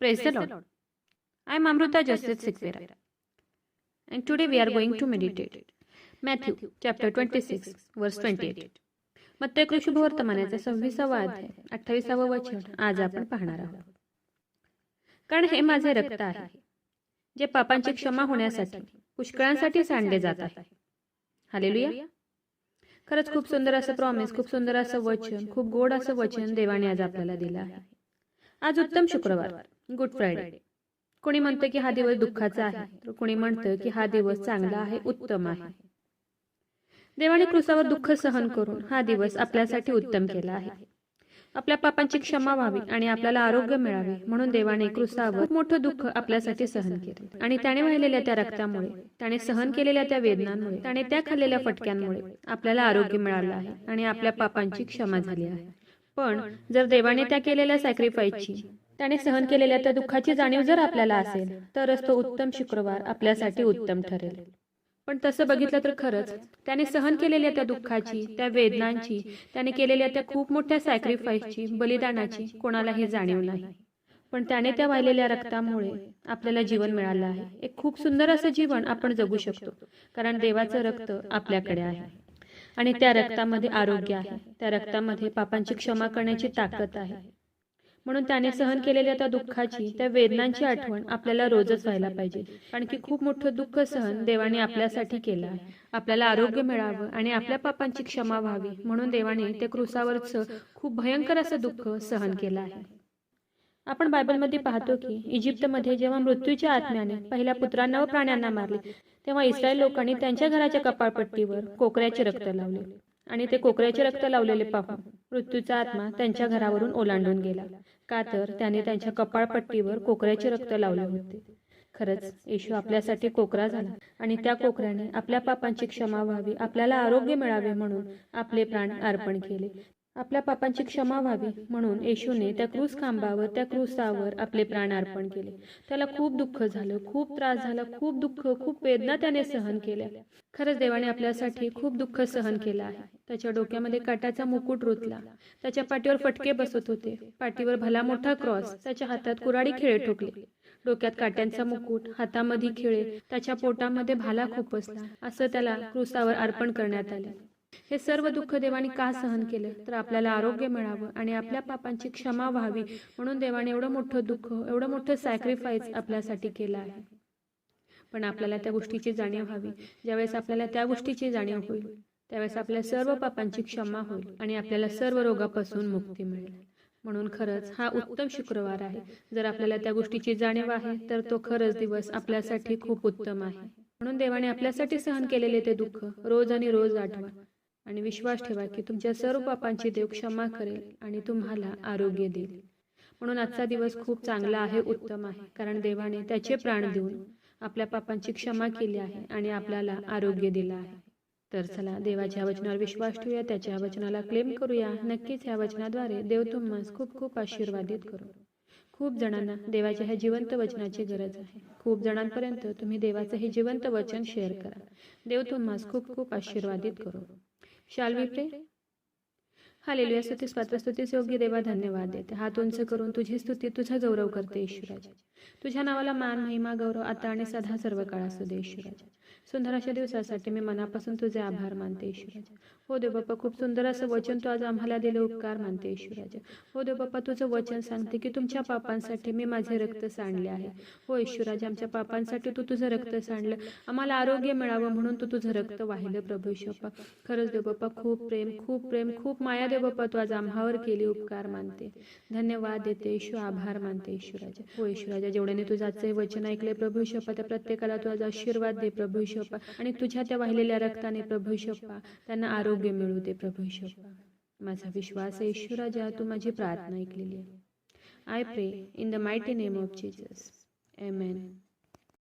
Praise the Lord. I am Amruta Joseph Sikvera. And today we are going to meditate. Matthew chapter 26 verse 28. मत्तय कृषी वर्तमानाचा सव्वीसावा अध्याय अठ्ठावीसावं वचन आज आपण पाहणार आहोत. कारण हे माझे रक्त आहे जे पापांची क्षमा होण्यासाठी पुष्कळांसाठी सांडले जात आहे. हालेलुया. खरंच खूप सुंदर असं प्रॉमिस खूप सुंदर असं वचन खूप गोड असं वचन देवाने आज आपल्याला दिलं आहे. आज उत्तम शुक्रवार. गुड फ्रायडे कोणी म्हणतं की हा दिवस दुःखाचा आहे तर कोणी म्हणतं की हा दिवस चांगला आहे उत्तम आहे. देवाने क्रुसावर दुःख सहन करून हा दिवस आपल्यासाठी उत्तम केला आहे. आपल्या पापांची क्षमा व्हावी आणि आपल्याला आरोग्य मिळावे म्हणून देवाने क्रुसावर खूप मोठं दुःख आपल्यासाठी सहन केले. आणि त्याने वाहिलेल्या त्या रक्तामुळे त्याने सहन केलेल्या त्या वेदनांमुळे त्याने त्या खाल्लेल्या फटक्यांमुळे आपल्याला आरोग्य मिळालं आहे आणि आपल्या पापांची क्षमा झाली आहे. पण जर देवाने त्या केलेल्या सॅक्रिफाईसची त्याने सहन केलेल्या त्या दुःखाची जाणीव जर आपल्याला असेल तरच तो उत्तम शुक्रवार आपल्यासाठी उत्तम ठरेल. पण तसं बघितलं तर खरंच त्याने सहन केलेल्या त्या दुःखाची त्या वेदनांची त्याने केलेल्या त्या खूप मोठ्या सॅक्रिफाईसची बलिदानाची कोणालाही जाणीव नाही. पण त्याने त्या वाहिलेल्या रक्तामुळे आपल्याला जीवन मिळालं आहे. एक खूप सुंदर असं जीवन आपण जगू शकतो. कारण देवाचं रक्त आपल्याकडे आहे. आणि त्या रक्तामध्ये आरोग्य आहे त्या रक्तामध्ये पापांची क्षमा करण्याची ताकद आहे. म्हणून त्याने सहन केलेल्या त्या दुःखाची त्या वेदनांची आठवण आपल्याला रोजच व्हायला पाहिजे. कारण की खूप मोठं दुःख सहन देवाने आपल्यासाठी केलं आहे आपल्याला आरोग्य मिळावं आणि आपल्या पापांची क्षमा व्हावी. म्हणून देवाने त्या क्रुसावरचं खूप भयंकर असं दुःख सहन केलं आहे. आपण बायबलमध्ये पाहतो की इजिप्तमध्ये जेव्हा मृत्यूच्या आत्म्याने पहिल्या पुत्रांना व प्राण्यांना मारले तेव्हा इस्रायल लोकांनी त्यांच्या घराच्या कपाळपट्टीवर कोकऱ्याचे रक्त लावले. आणि ते कोकऱ्याचे रक्त लावलेले पाहून मृत्यूचा आत्मा त्यांच्या घरावरून ओलांडून गेला. का तर त्याने त्यांच्या कपाळपट्टीवर कोकऱ्याचे रक्त लावले होते. खरंच येशू आपल्यासाठी कोकरा झाला आणि त्या कोकऱ्याने आपल्या पापांची क्षमा व्हावी आपल्याला आरोग्य मिळावे म्हणून आपले प्राण अर्पण केले. आपल्या पापांची क्षमा व्हावी म्हणून येशूने त्या क्रूस खांबावर त्या क्रूसावर आपले प्राण अर्पण केले. त्याला खूप दुःख झालं खूप त्रास झाला खूप दुःख खूप वेदना त्याने सहन केल्या. खरंच देवाने आपल्यासाठी खूप दुःख सहन केलं आहे. त्याच्या डोक्यामध्ये काटाचा मुकुट रुतला. त्याच्या पाठीवर फटके बसत होते. पाठीवर भला मोठा क्रॉस. त्याच्या हातात कुराडी खेळे ठोकले. डोक्यात काट्यांचा मुकुट हातामध्ये खिळे. त्याच्या पोटामध्ये भाला खुपसला असं त्याला क्रुसावर अर्पण करण्यात आले. हे सर्व दुःख देवाने का सहन केलं? तर आपल्याला आरोग्य मिळावं आणि आपल्या पापांची क्षमा व्हावी म्हणून देवाने एवढं मोठं दुःख एवढं मोठं सॅक्रिफाईस आपल्यासाठी केलं आहे. पण आपल्याला त्या गोष्टीची जाणीव व्हावी. ज्यावेळेस आपल्याला त्या गोष्टीची जाणीव होईल त्यावेळेस आपल्या सर्व पापांची क्षमा होईल आणि आपल्याला सर्व रोगापासून मुक्ती मिळेल. म्हणून खरंच हा उत्तम शुक्रवार आहे. जर आपल्याला त्या गोष्टीची जाणीव आहे तर तो खरंच दिवस आपल्यासाठी खूप उत्तम आहे. म्हणून देवाने आपल्यासाठी सहन केलेले ते दुःख रोज आणि रोज आठवा. आणि विश्वास ठेवा की तुमच्या सर्व पापांची देव क्षमा करेल आणि तुम्हाला आरोग्य देईल. म्हणून आजचा दिवस खूप चांगला आहे उत्तम आहे. कारण देवाने त्याचे प्राण देऊन आपल्या पापांची क्षमा केली आहे आणि आपल्याला आरोग्य दिलं आहे. तर चला देवाच्या वचनावर विश्वास ठेवूया त्याच्या वचनाला क्लेम करूया. नक्कीच ह्या वचनाद्वारे देव तुम्हाला खूप खूप आशीर्वादित करू. खूप जणांना देवाच्या ह्या जिवंत वचनाची गरज आहे. खूप जणांपर्यंत तुम्ही देवाचं हे जिवंत वचन शेअर करा. देव तुम्हाला खूप खूप आशीर्वादित करू. शाल वी प्रे हालेलुया स्तुतीस पात्र स्तुतीस योग्य देवा धन्यवाद देते हात उंच करून तुझी स्तुती तुझा गौरव करते ईश्वराज तुझ्या नावाला मान महिमा गौरव आता आणि सदा सर्व काळ असू दे ईश्वराज सुंदर अशा दिवसासाठी मी मनापासून तुझे आभार मानते ईश्वराज हो देव बाप्पा खूप सुंदर असं वचन तू आज आम्हाला दिले उपकार मानते ईश्वराज हो देव बाप्पा तुझं वचन सांगते की तुमच्या पापांसाठी मी माझे रक्त सांडले आहे. हो ईश्वराज आमच्या पापांसाठी तू तुझं रक्त सांडलं. आम्हाला आरोग्य मिळावं म्हणून तू तुझं रक्त वाहिलं प्रभू ईश्वप्पा खरंच देव बाप्पा खूप प्रेम खूप प्रेम खूप माया देव बाप्पा तू आज आम्हावर केली उपकार मानते. धन्यवाद देते ईश्वर. आभार मानते ईश्वराज हो ईश्वराज जेवढ्याने तुझं आजचे वचन ऐकले प्रभू शप्पा त्या प्रत्येकाला तू आज आशीर्वाद दे प्रभू शप्पा आणि तुझ्या त्या वाहिलेल्या रक्ताने प्रभू शप्पा त्यांना आरोग्य मिळू दे प्रभू शप्पा माझा विश्वास आहे ईश्वराजा तू माझी प्रार्थना ऐकलेली आहे. I pray in the mighty name of Jesus amen